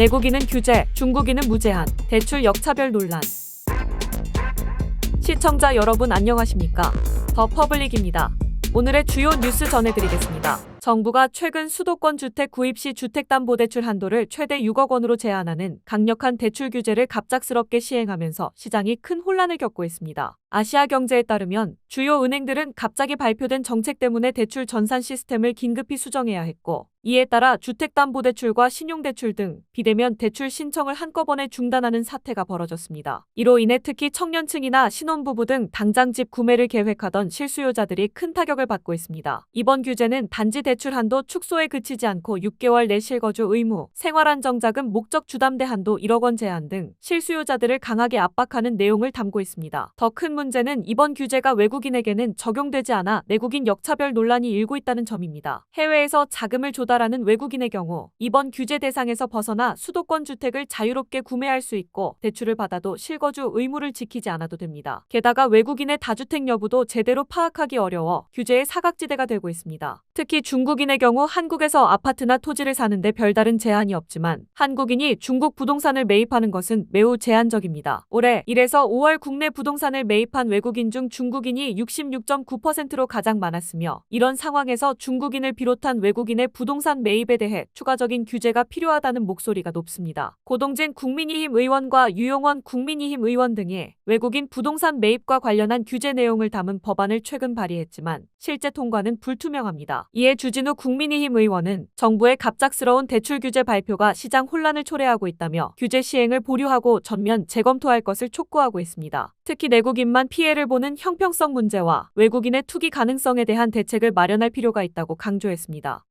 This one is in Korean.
내국인은 규제, 중국인은 무제한, 대출 역차별 논란. 시청자 여러분 안녕하십니까? 더 퍼블릭입니다. 오늘의 주요 뉴스 전해드리겠습니다. 정부가 최근 수도권 주택 구입 시 주택담보대출 한도를 최대 6억 원으로 제한하는 강력한 대출 규제를 갑작스럽게 시행하면서 시장이 큰 혼란을 겪고 있습니다. 아시아 경제에 따르면 주요 은행들은 갑자기 발표된 정책 때문에 대출 전산 시스템을 긴급히 수정해야 했고 이에 따라 주택담보대출과 신용대출 등 비대면 대출 신청을 한꺼번에 중단하는 사태가 벌어졌습니다. 이로 인해 특히 청년층이나 신혼부부 등 당장 집 구매를 계획하던 실수요자들이 큰 타격을 받고 있습니다. 이번 규제는 단지 대출 한도 축소에 그치지 않고 6개월 내 실거주 의무, 생활안정자금 목적 주담대 한도 1억 원 제한 등 실수요자들을 강하게 압박하는 내용을 담고 있습니다. 더 큰 문제는 이번 규제가 외국인에게는 적용되지 않아 내국인 역차별 논란이 일고 있다는 점입니다. 해외에서 자금을 조달하는 외국인의 경우 이번 규제 대상에서 벗어나 수도권 주택을 자유롭게 구매할 수 있고 대출을 받아도 실거주 의무를 지키지 않아도 됩니다. 게다가 외국인의 다주택 여부도 제대로 파악하기 어려워 규제의 사각지대가 되고 있습니다. 특히 중 국인의 경우 한국에서 아파트나 토지를 사는데 별다른 제한이 없지만 한국인이 중국 부동산을 매입하는 것은 매우 제한적입니다. 올해 1에서 5월 국내 부동산을 매입한 외국인 중 중국인이 66.9%로 가장 많았으며 이런 상황에서 중국인을 비롯한 외국인의 부동산 매입에 대해 추가적인 규제가 필요하다는 목소리가 높습니다. 고동진 국민의힘 의원과 유용원 국민의힘 의원 등이 외국인 부동산 매입과 관련한 규제 내용을 담은 법안을 최근 발의했지만 실제 통과는 불투명합니다. 이에 주진우 국민의힘 의원은 정부의 갑작스러운 대출 규제 발표가 시장 혼란을 초래하고 있다며 규제 시행을 보류하고 전면 재검토할 것을 촉구하고 있습니다. 특히 내국인만 피해를 보는 형평성 문제와 외국인의 투기 가능성에 대한 대책을 마련할 필요가 있다고 강조했습니다.